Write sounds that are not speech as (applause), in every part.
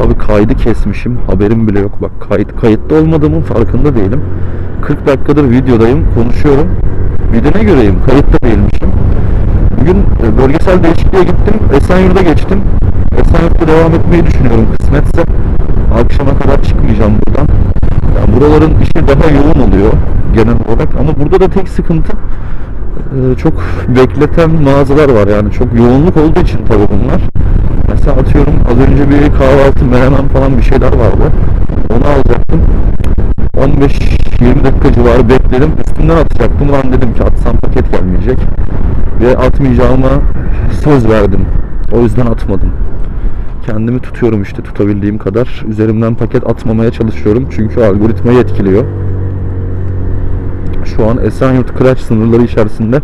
Abi kaydı kesmişim. Haberim bile yok. Bak kayıt, kayıtta olmadığımın farkında değilim. 40 dakikadır videodayım. Konuşuyorum. Bir de ne göreyim? Kayıtta değilmişim. Bugün e, bölgesel değişikliğe gittim. Esenyurt'a geçtim. Esenyurt'ta devam etmeyi düşünüyorum kısmetse. Akşama kadar çıkmayacağım buradan. Yani buraların işi daha yoğun oluyor genel olarak. Ama burada da tek sıkıntı e, çok bekleten mağazalar var. Yani çok yoğunluk olduğu için tabii bunlar. Mesela atıyorum az önce bir kahvaltı menemen falan bir şeyler vardı. Onu alacaktım. 15-20 dakika civarı bekledim. Üstünden atacaktım. Lan dedim ki atsam paket gelmeyecek. Ve atmayacağıma söz verdim. O yüzden atmadım. Kendimi tutuyorum işte tutabildiğim kadar. Üzerimden paket atmamaya çalışıyorum. Çünkü algoritmayı etkiliyor. Şu an Esenyurt Kıraç sınırları içerisinde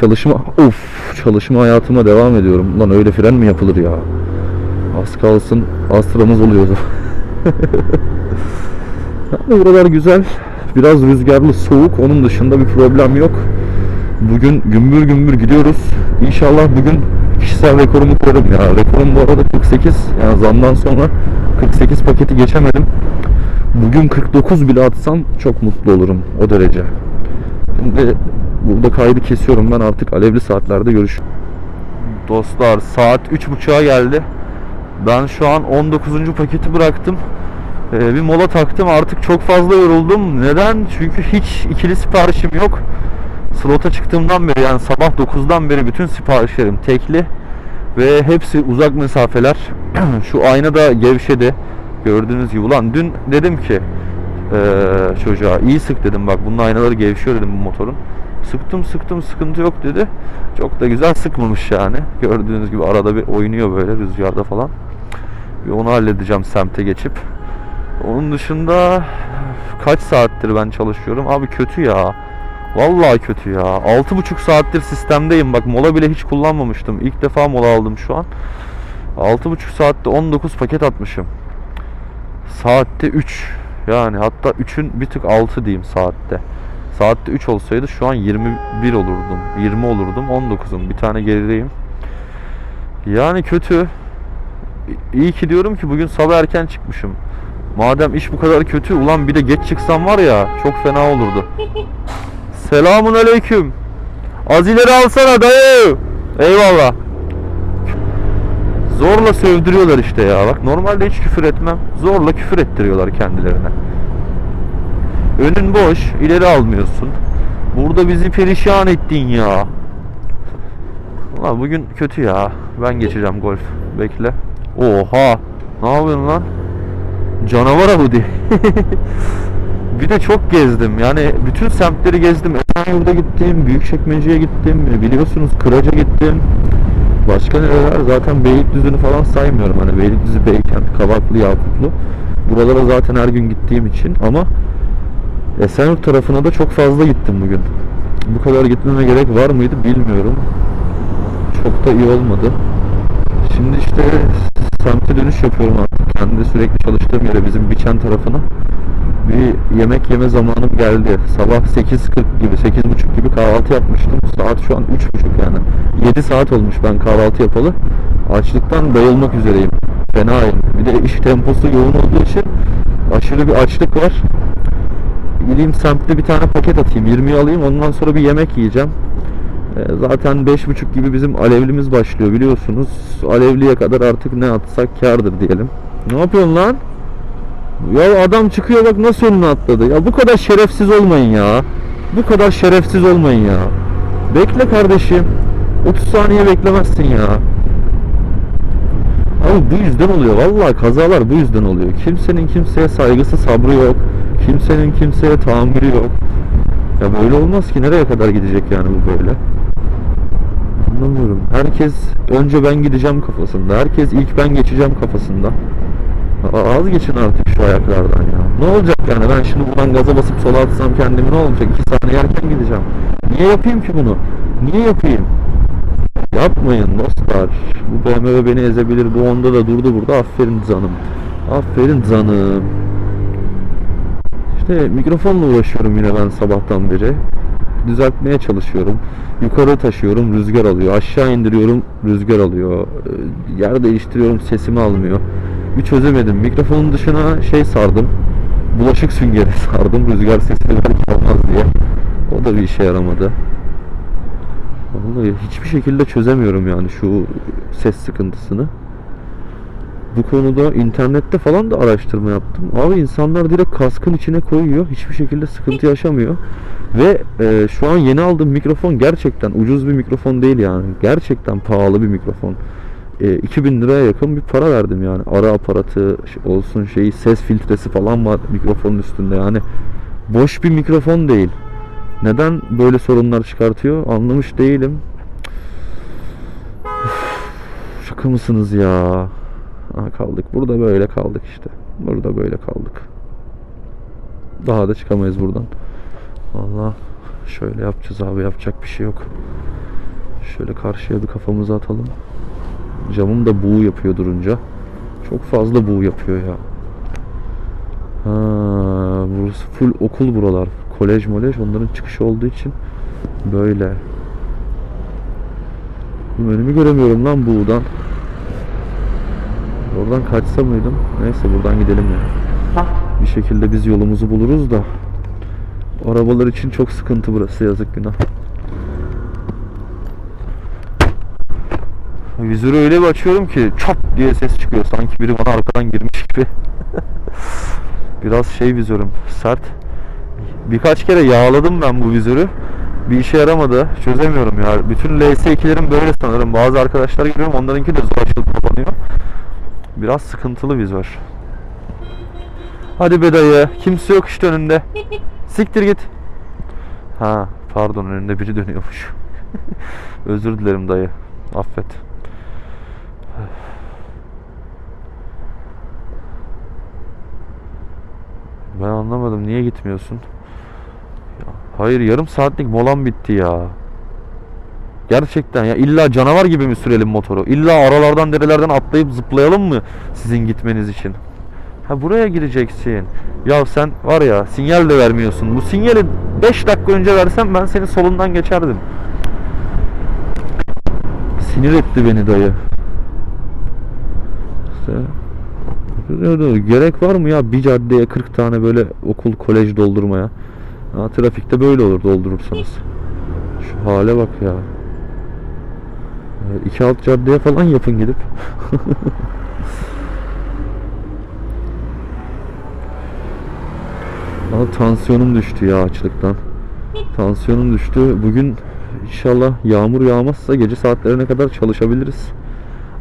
çalışma of çalışma hayatıma devam ediyorum. Lan öyle fren mi yapılır ya? Az kalsın Astra'mız oluyordu. (laughs) yani buralar güzel. Biraz rüzgarlı, soğuk. Onun dışında bir problem yok. Bugün gümbür gümbür gidiyoruz. İnşallah bugün kişisel rekorumu kırarım ya. Rekorum bu arada 48. Yani zamdan sonra 48 paketi geçemedim. Bugün 49 bile atsam çok mutlu olurum o derece. Şimdi burada kaydı kesiyorum ben artık alevli saatlerde görüş. Dostlar saat 3.30'a geldi. Ben şu an 19. paketi bıraktım. Ee, bir mola taktım artık çok fazla yoruldum. Neden? Çünkü hiç ikili siparişim yok. Slota çıktığımdan beri yani sabah 9'dan beri bütün siparişlerim tekli. Ve hepsi uzak mesafeler. (clears throat) Şu ayna da gevşedi. Gördüğünüz gibi. Ulan dün dedim ki eee, çocuğa iyi sık dedim bak bunun aynaları gevşiyor dedim bu motorun. Sıktım sıktım sıkıntı yok dedi. Çok da güzel sıkmamış yani. Gördüğünüz gibi arada bir oynuyor böyle rüzgarda falan. Bir onu halledeceğim semte geçip. Onun dışında kaç saattir ben çalışıyorum? Abi kötü ya. Vallahi kötü ya. 6,5 saattir sistemdeyim. Bak mola bile hiç kullanmamıştım. İlk defa mola aldım şu an. 6,5 saatte 19 paket atmışım. Saatte 3. Yani hatta 3'ün bir tık altı diyeyim saatte. Saatte 3 olsaydı şu an 21 olurdum. 20 olurdum. 19'um. Bir tane gerideyim. Yani kötü. İyi ki diyorum ki bugün sabah erken çıkmışım. Madem iş bu kadar kötü ulan bir de geç çıksam var ya çok fena olurdu. (laughs) Selamun aleyküm. Az ileri alsana dayı. Eyvallah. Zorla sövdürüyorlar işte ya. Bak normalde hiç küfür etmem. Zorla küfür ettiriyorlar kendilerine. Önün boş, ileri almıyorsun. Burada bizi perişan ettin ya. Ulan bugün kötü ya. Ben geçeceğim golf. Bekle. Oha. Ne yapıyorsun lan? Canavar bu diye. (laughs) bir de çok gezdim. Yani bütün semtleri gezdim. Esenyurt'a gittim, Büyükçekmece'ye gittim. Biliyorsunuz Kıraç'a gittim. Başka nereler? Zaten Beylikdüzü'nü falan saymıyorum. Hani Beylikdüzü, Beykent, Kavaklı, Yakuplu. Buralara zaten her gün gittiğim için ama Esenyurt tarafına da çok fazla gittim bugün. Bu kadar gitmeme gerek var mıydı bilmiyorum. Çok da iyi olmadı. Şimdi işte semte dönüş yapıyorum artık. Kendi sürekli çalıştığım yere bizim Biçen tarafına. Bir yemek yeme zamanım geldi. Sabah 8.40 gibi, 8.30 gibi kahvaltı yapmıştım. Saat şu an 3.30 yani. 7 saat olmuş ben kahvaltı yapalı. Açlıktan bayılmak üzereyim. Fenayım. Bir de iş temposu yoğun olduğu için aşırı bir açlık var. Gideyim semtte bir tane paket atayım. 20'yi alayım. Ondan sonra bir yemek yiyeceğim. Ee, Zaten 5.30 gibi bizim alevlimiz başlıyor biliyorsunuz. Alevliye kadar artık ne atsak kardır diyelim. Ne yapıyorsun lan? Ya adam çıkıyor bak nasıl önüne atladı. Ya bu kadar şerefsiz olmayın ya. Bu kadar şerefsiz olmayın ya. Bekle kardeşim. 30 saniye beklemezsin ya. Abi bu yüzden oluyor. Vallahi kazalar bu yüzden oluyor. Kimsenin kimseye saygısı, sabrı yok. Kimsenin kimseye tahammülü yok. Ya böyle olmaz ki. Nereye kadar gidecek yani bu böyle? Anlamıyorum. Herkes önce ben gideceğim kafasında. Herkes ilk ben geçeceğim kafasında. Az geçin artık şu ayaklardan ya. Ne olacak yani ben şimdi buradan gaza basıp sola atsam kendimi ne olacak? 2 saniye erken gideceğim. Niye yapayım ki bunu? Niye yapayım? Yapmayın dostlar. Bu BMW beni ezebilir. Bu onda da durdu burada. Aferin canım. Aferin canım. İşte mikrofonla uğraşıyorum yine ben sabahtan beri. Düzeltmeye çalışıyorum. Yukarı taşıyorum rüzgar alıyor. Aşağı indiriyorum rüzgar alıyor. Ee, Yer değiştiriyorum sesimi almıyor. bir çözemedim. Mikrofonun dışına şey sardım. Bulaşık süngeri (laughs) sardım. Rüzgar sesi belki olmaz diye. O da bir işe yaramadı. Vallahi hiçbir şekilde çözemiyorum yani şu ses sıkıntısını. Bu konuda internette falan da araştırma yaptım. Abi insanlar direkt kaskın içine koyuyor. Hiçbir şekilde sıkıntı yaşamıyor. Ve e, şu an yeni aldığım mikrofon gerçekten ucuz bir mikrofon değil yani. Gerçekten pahalı bir mikrofon. E, 2000 liraya yakın bir para verdim yani. Ara aparatı olsun şeyi ses filtresi falan var mikrofonun üstünde yani. Boş bir mikrofon değil. Neden böyle sorunlar çıkartıyor anlamış değilim. Üf, Şaka mısınız ya? Ha, kaldık. Burada böyle kaldık işte. Burada böyle kaldık. Daha da çıkamayız buradan. Valla şöyle yapacağız abi yapacak bir şey yok. Şöyle karşıya bir kafamızı atalım. Camım da buğu yapıyor durunca. Çok fazla buğu yapıyor ya. Ha, burası full okul buralar. Kolej molej onların çıkışı olduğu için böyle. Önümü göremiyorum lan buğdan. Oradan kaçsa mıydım? Neyse buradan gidelim ya. Bir şekilde biz yolumuzu buluruz da. Arabalar için çok sıkıntı burası yazık günah. Vizörü öyle bir açıyorum ki çap diye ses çıkıyor. Sanki biri bana arkadan girmiş gibi. (laughs) Biraz şey vizörüm sert. Birkaç kere yağladım ben bu vizörü. Bir işe yaramadı. Çözemiyorum ya. Bütün LS2'lerim böyle sanırım. Bazı arkadaşlar görüyorum onlarınki de zor açılıp kapanıyor. Biraz sıkıntılı vizör. Hadi be dayı. Kimse yok işte önünde. Siktir git. Ha pardon önünde biri dönüyormuş. (laughs) Özür dilerim dayı. Affet. Ben anlamadım niye gitmiyorsun? Hayır yarım saatlik molam bitti ya. Gerçekten ya illa canavar gibi mi sürelim motoru? İlla aralardan derelerden atlayıp zıplayalım mı sizin gitmeniz için? Ha buraya gireceksin. Ya sen var ya sinyal de vermiyorsun. Bu sinyali 5 dakika önce versem ben senin solundan geçerdim. Sinir etti beni dayı. Gerek var mı ya bir caddeye 40 tane böyle okul kolej doldurmaya? Ha, trafikte böyle olur doldurursanız. Şu hale bak ya. Evet, alt caddeye falan yapın gidip. (laughs) Ama tansiyonum düştü ya açlıktan. Tansiyonum düştü. Bugün inşallah yağmur yağmazsa gece saatlerine kadar çalışabiliriz.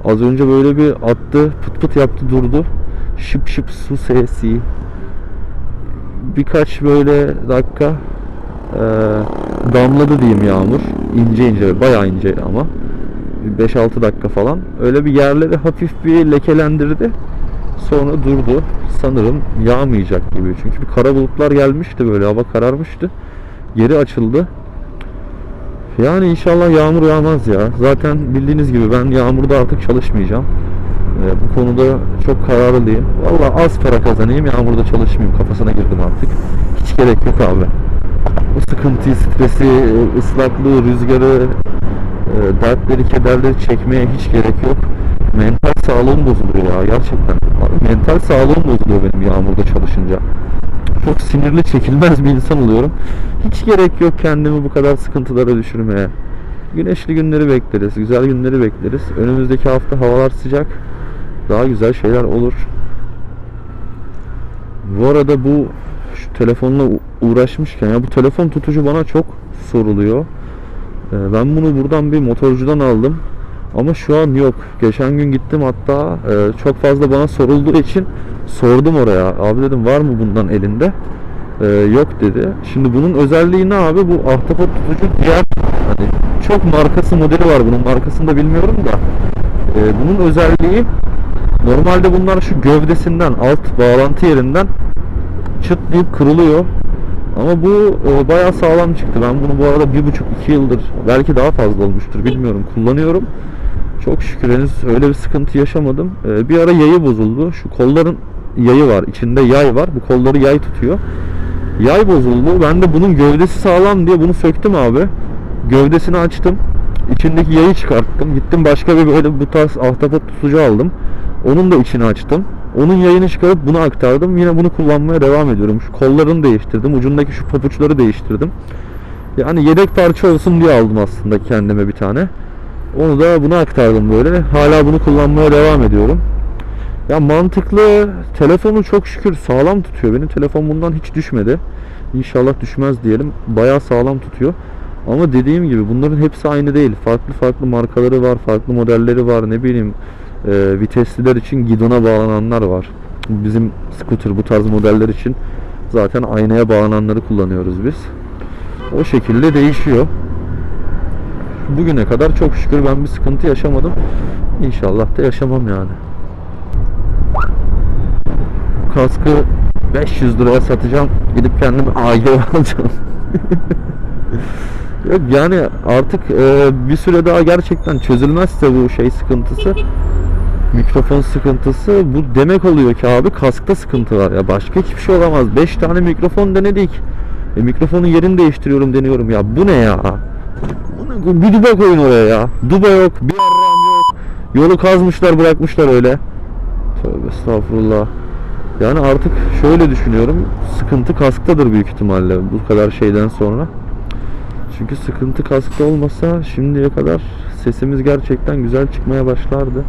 Az önce böyle bir attı, pıt pıt yaptı durdu. Şıp şıp su sesi. Birkaç böyle dakika eee, damladı diyeyim yağmur. İnce ince, bayağı ince ama. 5-6 dakika falan. Öyle bir yerleri hafif bir lekelendirdi. Sonra durdu. Sanırım yağmayacak gibi. Çünkü bir kara bulutlar gelmişti böyle. Hava kararmıştı. Geri açıldı. Yani inşallah yağmur yağmaz ya. Zaten bildiğiniz gibi ben yağmurda artık çalışmayacağım. Ee, bu konuda çok kararlıyım. Valla az para kazanayım yağmurda çalışmayayım kafasına girdim artık. Hiç gerek yok abi. Bu sıkıntıyı, stresi, ıslaklığı, rüzgarı, e, dertleri, kederleri çekmeye hiç gerek yok. Mental sağlığım bozuluyor ya gerçekten. Mental sağlığım bozuluyor benim yağmurda çalışınca. Çok sinirli, çekilmez bir insan oluyorum. Hiç gerek yok kendimi bu kadar sıkıntılara düşürmeye. Güneşli günleri bekleriz, güzel günleri bekleriz. Önümüzdeki hafta havalar sıcak. Daha güzel şeyler olur. Bu arada bu şu telefonla uğraşmışken ya bu telefon tutucu bana çok soruluyor. Ee, Ben bunu buradan bir motorcudan aldım. Ama şu an yok. Geçen gün gittim hatta e, çok fazla bana sorulduğu için sordum oraya. Abi dedim var mı bundan elinde? Ee, yok dedi. Şimdi bunun özelliği ne abi? Bu ahtapot tutucu diğer hani çok markası modeli var bunun markasını da bilmiyorum da. Ee, bunun özelliği normalde bunlar şu gövdesinden alt bağlantı yerinden çıtlayıp kırılıyor. Ama bu e, bayağı sağlam çıktı. Ben bunu bu arada bir buçuk iki yıldır belki daha fazla olmuştur bilmiyorum kullanıyorum. Çok şükür henüz öyle bir sıkıntı yaşamadım. E, bir ara yayı bozuldu. Şu kolların yayı var. içinde yay var. Bu kolları yay tutuyor. Yay bozuldu. Ben de bunun gövdesi sağlam diye bunu söktüm abi. Gövdesini açtım. İçindeki yayı çıkarttım. Gittim başka bir böyle bu tarz ahtapot tutucu aldım. Onun da içini açtım. Onun yayını çıkarıp bunu aktardım. Yine bunu kullanmaya devam ediyorum. Şu kollarını değiştirdim. Ucundaki şu papuçları değiştirdim. Yani yedek parça olsun diye aldım aslında kendime bir tane. Onu da buna aktardım böyle. Hala bunu kullanmaya devam ediyorum. Ya mantıklı. Telefonu çok şükür sağlam tutuyor. Benim telefon bundan hiç düşmedi. İnşallah düşmez diyelim. Bayağı sağlam tutuyor. Ama dediğim gibi bunların hepsi aynı değil. Farklı farklı markaları var, farklı modelleri var. Ne bileyim e, vitesliler için gidona bağlananlar var. Bizim scooter bu tarz modeller için zaten aynaya bağlananları kullanıyoruz biz. O şekilde değişiyor. Bugüne kadar çok şükür ben bir sıkıntı yaşamadım. İnşallah da yaşamam yani. Kaskı 500 liraya satacağım. Gidip kendime AG (laughs) alacağım. Yok yani artık e, bir süre daha gerçekten çözülmezse bu şey sıkıntısı mikrofon sıkıntısı bu demek oluyor ki abi kaskta sıkıntı var ya başka hiçbir şey olamaz. 5 tane mikrofon denedik. E, mikrofonun yerini değiştiriyorum deniyorum. Ya bu ne ya? Bir duba koyun oraya ya. Duba yok bir yarram yok. Yolu kazmışlar bırakmışlar öyle. Tövbe estağfurullah. Yani artık şöyle düşünüyorum. Sıkıntı kasktadır büyük ihtimalle bu kadar şeyden sonra. Çünkü sıkıntı kaskta olmasa şimdiye kadar sesimiz gerçekten güzel çıkmaya başlardı.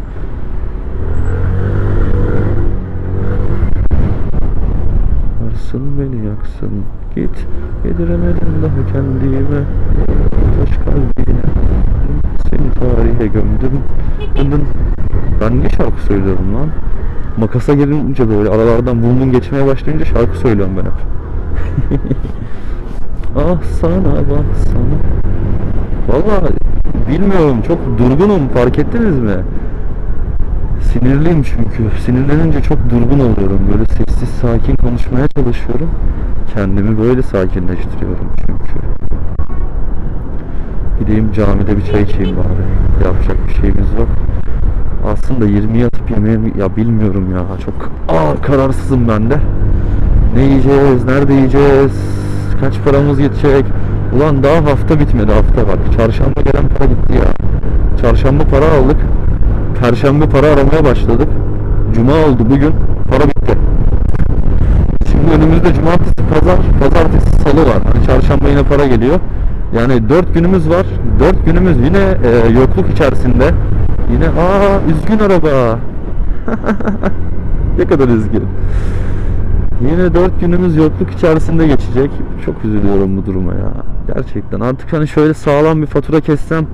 Varsın beni yaksın git yediremedim daha kendime taş kalbine seni tarihe gömdüm Dın. ben niye şarkı söylüyorum lan makasa girince böyle aralardan bum bum geçmeye başlayınca şarkı söylüyorum ben hep (laughs) Ah sana bak sana. Valla bilmiyorum çok durgunum fark ettiniz mi? Sinirliyim çünkü. Sinirlenince çok durgun oluyorum. Böyle sessiz sakin konuşmaya çalışıyorum. Kendimi böyle sakinleştiriyorum çünkü. Gideyim camide bir çay içeyim bari. Yapacak bir şeyimiz yok. Aslında 20 yatıp yemeğimi ya bilmiyorum ya. Çok aa, kararsızım ben de. Ne yiyeceğiz? Nerede yiyeceğiz? Kaç paramız yetecek? Ulan daha hafta bitmedi hafta bak. Çarşamba gelen para gitti ya. Çarşamba para aldık. Perşembe para aramaya başladık. Cuma oldu bugün. Para bitti. Şimdi önümüzde cumartesi, pazar, pazartesi, salı var. Hani çarşamba yine para geliyor. Yani dört günümüz var. Dört günümüz yine e, yokluk içerisinde. Yine aa üzgün araba. (laughs) ne kadar üzgün. Yine dört günümüz yokluk içerisinde geçecek. Çok üzülüyorum bu duruma ya. Gerçekten artık hani şöyle sağlam bir fatura kessem,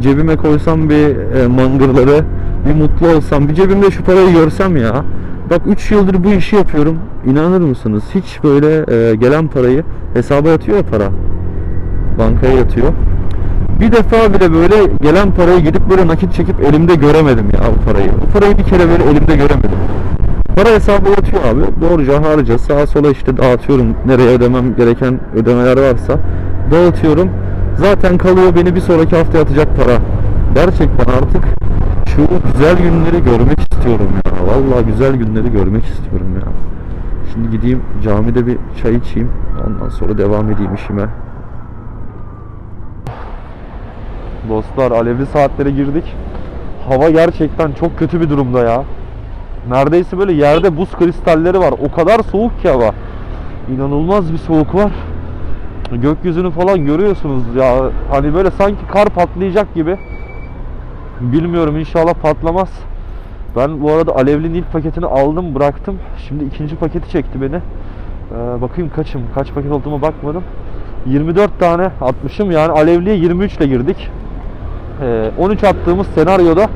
cebime koysam bir e, mangırları, bir mutlu olsam, bir cebimde şu parayı görsem ya. Bak 3 yıldır bu işi yapıyorum. İnanır mısınız? Hiç böyle e, gelen parayı hesaba yatıyor ya para. Bankaya yatıyor. Bir defa bile böyle gelen parayı gidip böyle nakit çekip elimde göremedim ya bu parayı. Bu parayı bir kere böyle elimde göremedim. Para hesabı yatıyor abi. Doğruca harca sağa sola işte dağıtıyorum. Nereye ödemem gereken ödemeler varsa dağıtıyorum. Zaten kalıyor beni bir sonraki hafta yatacak para. Gerçekten artık şu güzel günleri görmek istiyorum ya. Vallahi güzel günleri görmek istiyorum ya. Şimdi gideyim camide bir çay içeyim. Ondan sonra devam edeyim işime. Dostlar alevli saatlere girdik. Hava gerçekten çok kötü bir durumda ya. Neredeyse böyle yerde buz kristalleri var. O kadar soğuk ki hava. İnanılmaz bir soğuk var. Gökyüzünü falan görüyorsunuz ya. Hani böyle sanki kar patlayacak gibi. Bilmiyorum inşallah patlamaz. Ben bu arada alevlinin ilk paketini aldım bıraktım. Şimdi ikinci paketi çekti beni. Ee, bakayım kaçım. Kaç paket olduğuma bakmadım. 24 tane atmışım. Yani alevliye 23 ile girdik. Ee, 13 attığımız senaryoda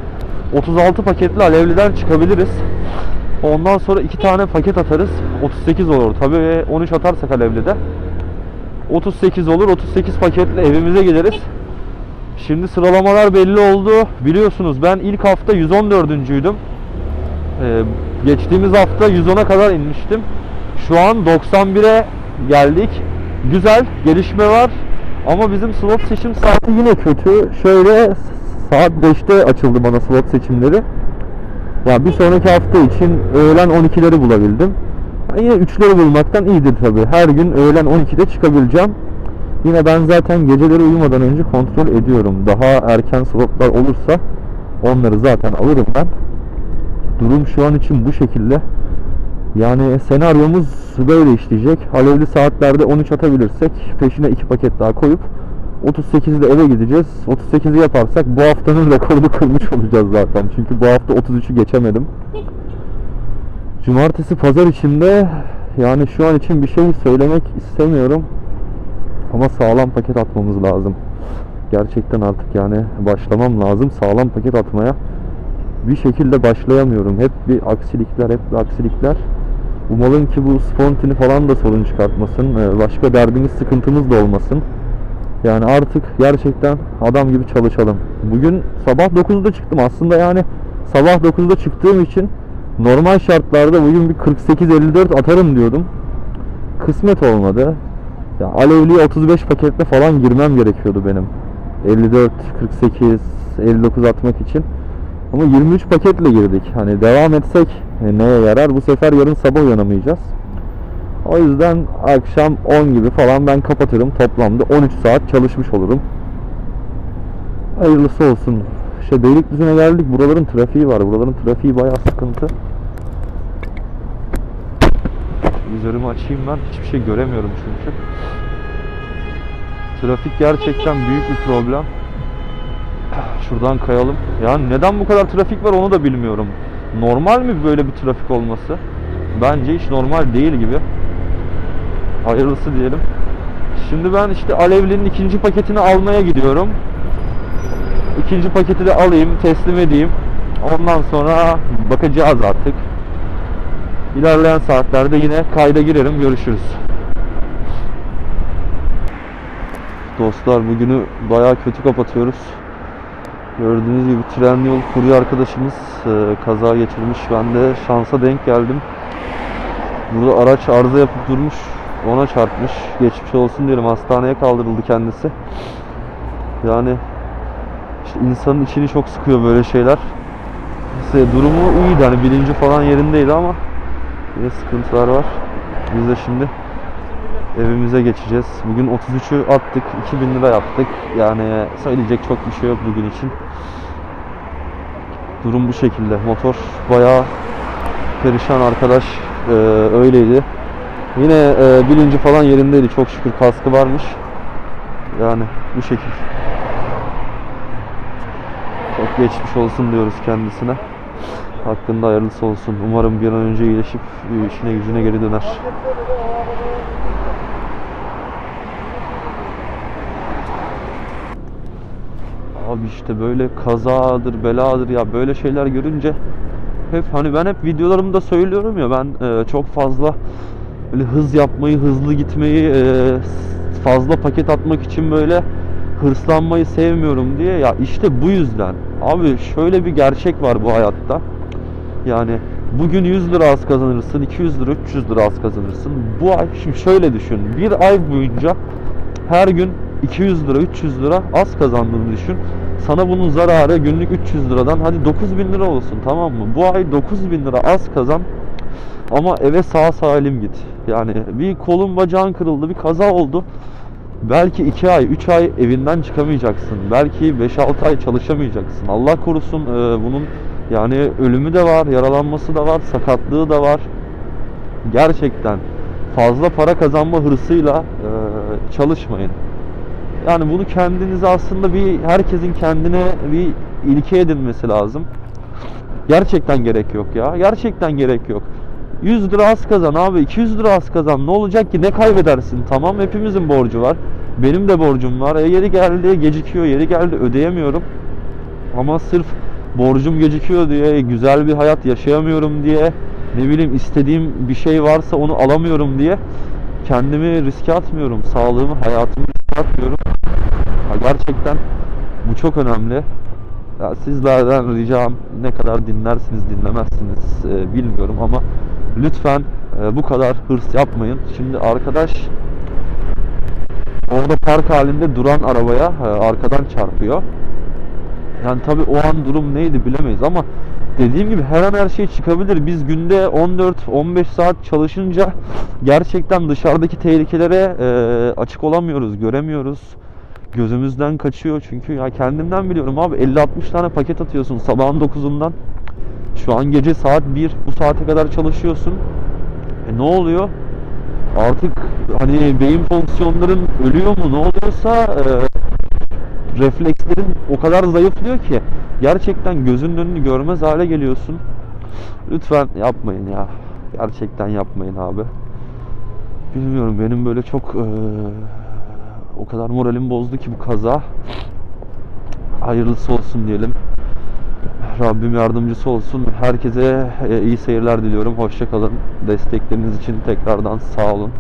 36 paketli alevliden çıkabiliriz. Ondan sonra iki tane paket atarız. 38 olur. Tabii 13 atarsak alevlide. 38 olur. 38 paketle evimize geliriz. Şimdi sıralamalar belli oldu. Biliyorsunuz ben ilk hafta 114.'üydüm. Ee, geçtiğimiz hafta 110'a kadar inmiştim. Şu an 91'e geldik. Güzel gelişme var. Ama bizim slot seçim saati yine kötü. Şöyle saat 5'te açıldı bana slot seçimleri. Ya bir sonraki hafta için öğlen 12'leri bulabildim. Yine 3'leri bulmaktan iyidir tabi. Her gün öğlen 12'de çıkabileceğim. Yine ben zaten geceleri uyumadan önce kontrol ediyorum. Daha erken slotlar olursa onları zaten alırım ben. Durum şu an için bu şekilde. Yani senaryomuz böyle işleyecek. Alevli saatlerde 13 atabilirsek peşine 2 paket daha koyup 38'de eve gideceğiz. 38'i yaparsak bu haftanın (laughs) rekorunu kırmış olacağız zaten. Çünkü bu hafta 33'ü geçemedim. Cumartesi pazar içinde yani şu an için bir şey söylemek istemiyorum. Ama sağlam paket atmamız lazım. Gerçekten artık yani başlamam lazım sağlam paket atmaya. Bir şekilde başlayamıyorum. Hep bir aksilikler, hep bir aksilikler. Umalım ki bu spontini falan da sorun çıkartmasın. Ee, Başka derdimiz, sıkıntımız da olmasın. Yani artık gerçekten adam gibi çalışalım. Bugün sabah 9'da çıktım. Aslında yani sabah 9'da çıktığım için normal şartlarda bugün bir 48-54 atarım diyordum. Kısmet olmadı. Ya alevliye 35 paketle falan girmem gerekiyordu benim. 54, 48, 59 atmak için. Ama 23 paketle girdik. Hani devam etsek e, neye yarar? Bu sefer yarın sabah uyanamayacağız. O yüzden akşam 10 gibi falan ben kapatırım. Toplamda 13 saat çalışmış olurum. Hayırlısı olsun. İşte Beylikdüzü'ne geldik. Buraların trafiği var. Buraların trafiği bayağı sıkıntı. Vizörümü açayım ben. Hiçbir şey göremiyorum çünkü. Trafik gerçekten büyük bir problem. Şuradan kayalım. Yani neden bu kadar trafik var onu da bilmiyorum. Normal mi böyle bir trafik olması? Bence hiç normal değil gibi. Hayırlısı diyelim. Şimdi ben işte Alevli'nin ikinci paketini almaya gidiyorum. İkinci paketi de alayım, teslim edeyim. Ondan sonra bakacağız artık. İlerleyen saatlerde yine kayda girerim, görüşürüz. Dostlar bugünü bayağı kötü kapatıyoruz. Gördüğünüz gibi tren yol kurye arkadaşımız e, kaza geçirmiş. Ben de şansa denk geldim. Burada araç arıza yapıp durmuş. Ona çarpmış. Geçmiş olsun diyelim. Hastaneye kaldırıldı kendisi. Yani insanın içini çok sıkıyor böyle şeyler. Neyse durumu iyiydi. Hani bilinci falan yerindeydi ama yine sıkıntılar var. Biz de şimdi evimize geçeceğiz. Bugün 33'ü attık. 2000 lira yaptık. Yani söyleyecek çok bir şey yok bugün için. Durum bu şekilde. Motor bayağı perişan arkadaş. Ee, öyleydi. Yine e, bilinci falan yerindeydi. Çok şükür kaskı varmış. Yani bu şekil. Geçmiş olsun diyoruz kendisine. Hakkında hayırlısı olsun. Umarım bir an önce iyileşip e, işine gücüne geri döner. Abi işte böyle kazadır, beladır ya böyle şeyler görünce hep hani ben hep videolarımda söylüyorum ya ben e, çok fazla böyle hız yapmayı, hızlı gitmeyi, e, fazla paket atmak için böyle hırslanmayı sevmiyorum diye ya işte bu yüzden. Abi şöyle bir gerçek var bu hayatta. Yani bugün 100 lira az kazanırsın, 200 lira, 300 lira az kazanırsın. Bu ay şimdi şöyle düşün. Bir ay boyunca her gün 200 lira 300 lira az kazandığını düşün. Sana bunun zararı günlük 300 liradan hadi 9000 lira olsun tamam mı? Bu ay 9000 lira az kazan ama eve sağ salim git. Yani bir kolun bacağın kırıldı bir kaza oldu. Belki 2 ay 3 ay evinden çıkamayacaksın. Belki 5-6 ay çalışamayacaksın. Allah korusun e, bunun yani ölümü de var, yaralanması da var, sakatlığı da var. Gerçekten fazla para kazanma hırsıyla e, çalışmayın. Yani bunu kendinize aslında bir herkesin kendine bir ilke edinmesi lazım. Gerçekten gerek yok ya. Gerçekten gerek yok. 100 lira az kazan abi 200 lira az kazan. Ne olacak ki? Ne kaybedersin? Tamam hepimizin borcu var. Benim de borcum var. E, yeri geldi gecikiyor. Yeri geldi ödeyemiyorum. Ama sırf borcum gecikiyor diye güzel bir hayat yaşayamıyorum diye ne bileyim istediğim bir şey varsa onu alamıyorum diye kendimi riske atmıyorum. Sağlığımı hayatımı riske atmıyorum. Ya gerçekten bu çok önemli. Ya sizlerden ricam ne kadar dinlersiniz dinlemezsiniz e, bilmiyorum ama lütfen e, bu kadar hırs yapmayın. Şimdi arkadaş orada park halinde duran arabaya e, arkadan çarpıyor. Yani tabi o an durum neydi bilemeyiz ama dediğim gibi her an her şey çıkabilir. Biz günde 14-15 saat çalışınca gerçekten dışarıdaki tehlikelere e, açık olamıyoruz, göremiyoruz gözümüzden kaçıyor çünkü ya kendimden biliyorum abi 50-60 tane paket atıyorsun sabahın 9'undan Şu an gece saat 1. Bu saate kadar çalışıyorsun. E ne oluyor? Artık hani beyin fonksiyonların ölüyor mu ne oluyorsa e, reflekslerin o kadar zayıflıyor ki gerçekten gözünün önünü görmez hale geliyorsun. Lütfen yapmayın ya. Gerçekten yapmayın abi. Bilmiyorum benim böyle çok e, o kadar moralim bozdu ki bu kaza. Hayırlısı olsun diyelim. Rabbim yardımcısı olsun. Herkese e, iyi seyirler diliyorum. Hoşça kalın. Destekleriniz için tekrardan sağ olun.